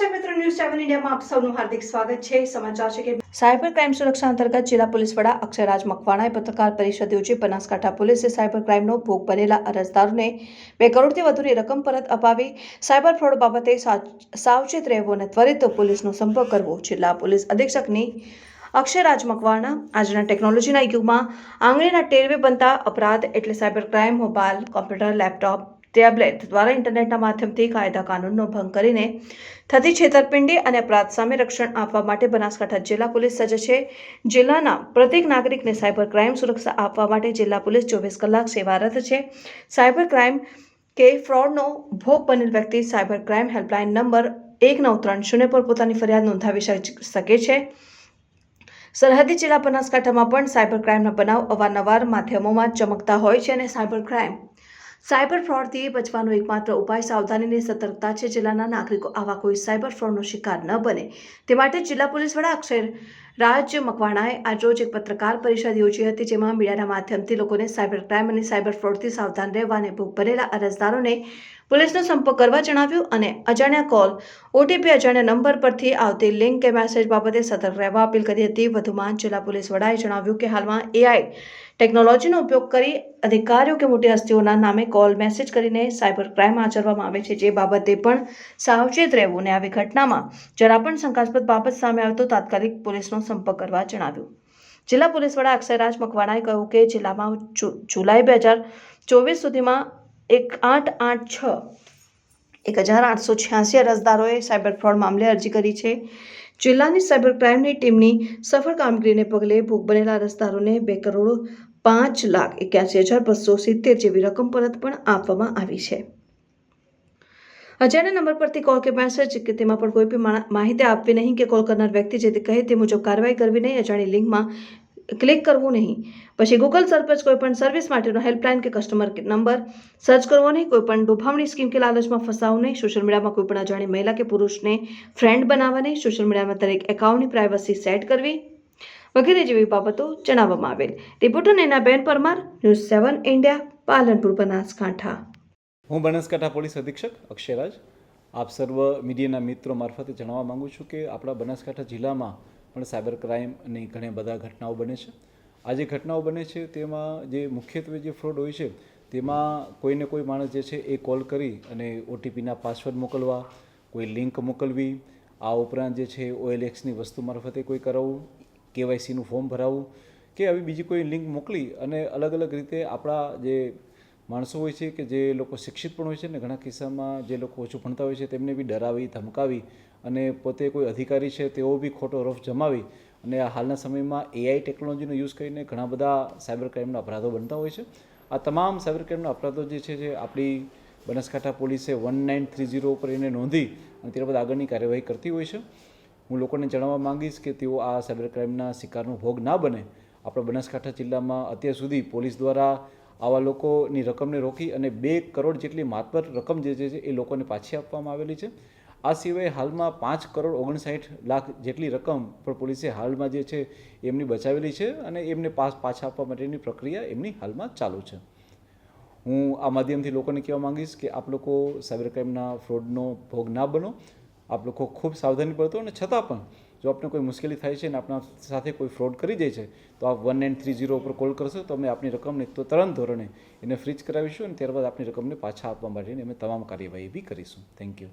ઇન્ડિયામાં આપ સૌનું હાર્દિક સ્વાગત છે. સમાચાર છે કે સાયબર ક્રાઇમ સુરક્ષા અંતર્ગત જિલ્લા પોલીસ વડા અક્ષયરાજ મકવાણાએ પત્રકાર પરિષદ યોજી બનાસકાંઠા પોલીસે સાયબર ક્રાઇમનો ભોગ બનેલા અરજદારોને બે કરોડથી વધુની રકમ પરત અપાવી સાયબર ફ્રોડ બાબતે સાવચેત રહેવો અને ત્વરિત પોલીસનો સંપર્ક કરવો. જિલ્લા પોલીસ અધિક્ષકની અક્ષયરાજ મકવાણા આજના ટેકનોલોજીના યુગમાં આંગળીના ટેરવે બનતા અપરાધ એટલે cyber crime, mobile, computer, laptop tablet દ્વારા ઇન્ટરનેટના માધ્યમથી કાયદા કાનૂનનો ભંગ કરીને થતી છેતરપિંડી અને અપરાધ સામે રક્ષણ આપવા માટે બનાસકાંઠા જિલ્લા પોલીસ સજ્જ છે. જિલ્લાના પ્રત્યેક નાગરિકને સાયબર ક્રાઇમ સુરક્ષા આપવા માટે જિલ્લા પોલીસ ચોવીસ કલાક સેવારત છે. સાયબર ક્રાઇમ કે ફ્રોડનો ભોગ બનેલ વ્યક્તિ સાયબર ક્રાઇમ હેલ્પલાઇન નંબર એક નવ ત્રણ શૂન્ય પર પોતાની ફરિયાદ નોંધાવી શક- છે. સરહદી જિલ્લા બનાસકાંઠામાં પણ સાયબર ક્રાઇમના બનાવ અવારનવાર માધ્યમોમાં ચમકતા હોય છે અને સાયબર ક્રાઇમ સાયબર ફ્રોડથી બચવાનો એકમાત્ર ઉપાય સાવધાનીની સતર્કતા છે. જિલ્લાના નાગરિકો આવા કોઈ સાયબર ફ્રોડનો શિકાર ન બને. તે માટે જિલ્લા પોલીસ વડા અક્ષર રાજ મકવાણાએ આજરોજ એક પત્રકાર પરિષદ યોજી હતી, જેમાં મીડિયાના માધ્યમથી લોકોને સાયબર ક્રાઇમ અને સાયબર ફ્રોડથી સાવધાન રહેવા અને ભોગ બનેલા અરજદારોને પોલીસનો સંપર્ક કરવા જણાવ્યું અને અજાણ્યા કોલ ઓટીપી અજાણ્યા નંબર પરથી આવતી લિંક કે મેસેજ બાબતે સતર્ક રહેવા અપીલ કરી હતી. વધુમાં જિલ્લા પોલીસ વડાએ જણાવ્યું કે હાલમાં એઆઈ ટેકનોલોજીનો ઉપયોગ કરી અધિકારીઓ કે મોટી હસ્તીઓના નામે કોલ મેસેજ કરીને સાયબર ક્રાઇમ આચરવામાં આવે છે, જે બાબતે પણ સાવચેત રહેવું અને આવી ઘટનામાં જરા પણ શંકાસ્પદ બાબત સામે આવે તો તાત્કાલિક પોલીસનો સંપર્ક કરવા જણાવ્યું. જિલ્લા પોલીસ વડા અક્ષયરાજ મકવાણાએ કહ્યું કે જિલ્લામાં જુલાઈ બે હજાર ચોવીસ સુધીમાં એક આઠ આઠ છ. એક હજાર આઠસો છ્યાસી અરજદારોએ સાયબર ફ્રોડ મામલે અરજી કરી છે. જિલ્લાની સાયબર ક્રાઇમની ટીમની સફળ કામગીરીને પગલે ભોગ બનેલા અરજદારોને બે કરોડ પાંચ લાખ એક્યાસી હજાર બસો સિત્તેર જેવી રકમ પરત પણ આપવામાં આવી છે. અજાણ્યા નંબર પરથી કોલ કે મેસેજ કે તેમાં પણ કોઈ પણ માહિતી આપવી નહીં કે કોલ કરનાર વ્યક્તિ જે કહે તે મુજબ કાર્યવાહી કરવી નહીં અજાણી લિંકમાં ક્લિક કરવું નહીં. પછી ગૂગલ સર્ચ કોઈ પણ સર્વિસ માટેનો હેલ્પલાઇન કે કસ્ટમર નંબર સર્ચ કરવો નહીં. કોઈ પણ દુભાવણી સ્કીમ કે લાલચમાં ફસાવું નહીં. સોશિયલ મીડિયામાં કોઈ પણ અજાણી મહિલા કે પુરુષને ફ્રેન્ડ બનાવવા નહીં. સોશિયલ મીડિયામાં દરેક એકાઉન્ટની પ્રાઇવસી સેટ કરવી વગેરે જેવી બાબતો જણાવવામાં આવેલ. Reporter Nainaben Parmar, news seven India, Palanpur, Banaskantha. હું બનાસકાંઠા પોલીસ અધિક્ષક અક્ષયરાજ. આપ સર્વ મીડિયાના મિત્રો મારફતે જણાવવા માગું છું કે આપણા બનાસકાંઠા જિલ્લામાં પણ સાયબર ક્રાઇમની ઘણી બધા ઘટનાઓ બને છે. આ જે ઘટનાઓ બને છે, તેમાં જે મુખ્યત્વે જે ફ્રોડ હોય છે, તેમાં કોઈને કોઈ માણસ જે છે, એ કોલ કરી અને ઓટીપીના પાસવર્ડ મોકલવા, કોઈ લિંક મોકલવી, આ ઉપરાંત જે છે, ઓએલએક્સની વસ્તુ મારફતે કોઈ કરાવવું, કેવાયસીનું ફોર્મ ભરાવવું, કે આવી બીજી કોઈ લિંક મોકલી અને અલગ અલગ રીતે આપણા જે માણસો હોય છે કે જે લોકો શિક્ષિત પણ હોય છે ને ઘણા કિસ્સામાં જે લોકો ઓછું ભણતા હોય છે, તેમને બી ડરાવી, ધમકાવી અને પોતે કોઈ અધિકારી છે તેઓ બી ખોટો રફ જમાવી અને હાલના સમયમાં એઆઈ ટેકનોલોજીનો યુઝ કરીને ઘણા બધા સાયબર ક્રાઇમના અપરાધો બનતા હોય છે. આ તમામ સાયબર ક્રાઇમના અપરાધો જે છે જે આપણી બનાસકાંઠા પોલીસે વન નાઇન થ્રી ઝીરો ઉપર એને નોંધી અને ત્યારબાદ આગળની કાર્યવાહી કરતી હોય છે. હું લોકોને જણાવવા માંગીશ કે તેઓ આ સાયબર ક્રાઇમના શિકારનો ભોગ ના બને. આપણા બનાસકાંઠા જિલ્લામાં અત્યાર સુધી પોલીસ દ્વારા આવા લોકોની રકમને રોકી અને બે કરોડ જેટલી માતબર રકમ જે છે એ લોકોને પાછી આપવામાં આવેલી છે. આ સિવાય હાલમાં પાંચ કરોડ ઓગણસાઠ લાખ જેટલી રકમ પણ પોલીસે હાલમાં જે છે એમની બચાવેલી છે અને એમને પાસ પાછા આપવા માટેની પ્રક્રિયા એમની હાલમાં ચાલુ છે. હું આ માધ્યમથી લોકોને કહેવા માંગીશ કે આપ લોકો સાયબર ક્રાઇમના ફ્રોડનો ભોગ ના બનો. આપ લોકો ખૂબ સાવધાની પડતો અને છતાં પણ જો આપને કોઈ મુશ્કેલી થાય છે અને આપના સાથે કોઈ ફ્રોડ કરી જાય છે, તો આપ વન નાઇન થ્રી ઝીરો ઉપર કોલ કરશો તો અમે આપની રકમને તો તરત ધોરણે એને ફ્રીજ કરાવીશું અને ત્યારબાદ આપની રકમને પાછા આપવા માટેની અમે તમામ કાર્યવાહી બી કરીશું. Thank you